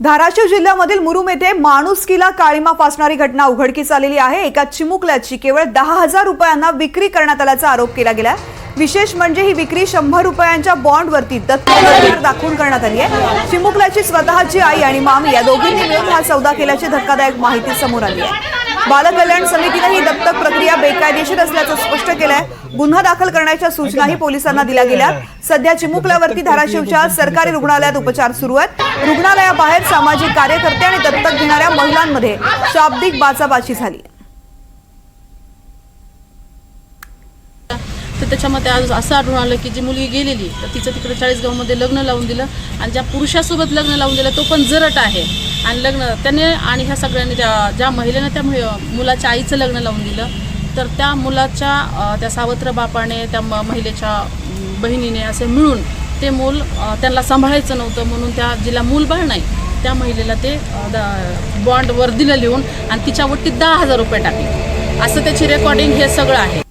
धाराशिव जिल्ह्यामधील मुरुम येथे माणुसकीला काळीमा फासणारी घटना उघडकीस आलेली आहे. एका चिमुकल्याची केवळ दहा हजार रुपयांना विक्री करण्यात आल्याचा आरोप केला गेला विशेष म्हणजे ही विक्री शंभर रुपयांच्या बॉन्डवरती दत्तक दाखवून करण्यात आली आहे. चिमुकल्याची स्वतःची आई आणि मामी या दोघींनी मिळून हा सौदा केल्याची धक्कादायक माहिती समोर आली आहे. बालकल्याण समितीनं ही दत्तक प्रक्रिया बेकायदेशीर असल्याचं स्पष्ट केलंय. गुन्हा दाखल करण्याच्या सूचनाही पोलिसांना दिल्या गेल्या. सध्या चिमुकल्यावरती धाराशिवच्या सरकारी रुग्णालयात उपचार सुरू आहेत. रुग्णालयाबाहेर सामाजिक कार्यकर्ते आणि दत्तक घेणाऱ्या महिलांमध्ये शाब्दिक बाचाबाची झाली. तर त्याच्यामध्ये आज असं आढळून आलं की जी मुलगी गेलेली तर तिचं तिकडे चाळीसगावमध्ये लग्न लावून दिलं आणि ज्या पुरुषासोबत लग्न लावून दिलं तो पण जरट आहे. आणि लग्न त्याने आणि ह्या सगळ्यांनी त्या ज्या महिलेनं त्या मुलाच्या आईचं लग्न लावून दिलं तर त्या मुलाच्या त्या सावत्र बापाने त्या म- महिलेच्या बहिणीने असे मिळून ते मूल त्यांना सांभाळायचं नव्हतं म्हणून त्या जिला मूलबाळ नाही त्या महिलेला ते द- बॉन्डवर दिलं लिहून आणि तिच्या वट्टीत दहा हजार रुपये टाकले. असं त्याची रेकॉर्डिंग हे सगळं आहे.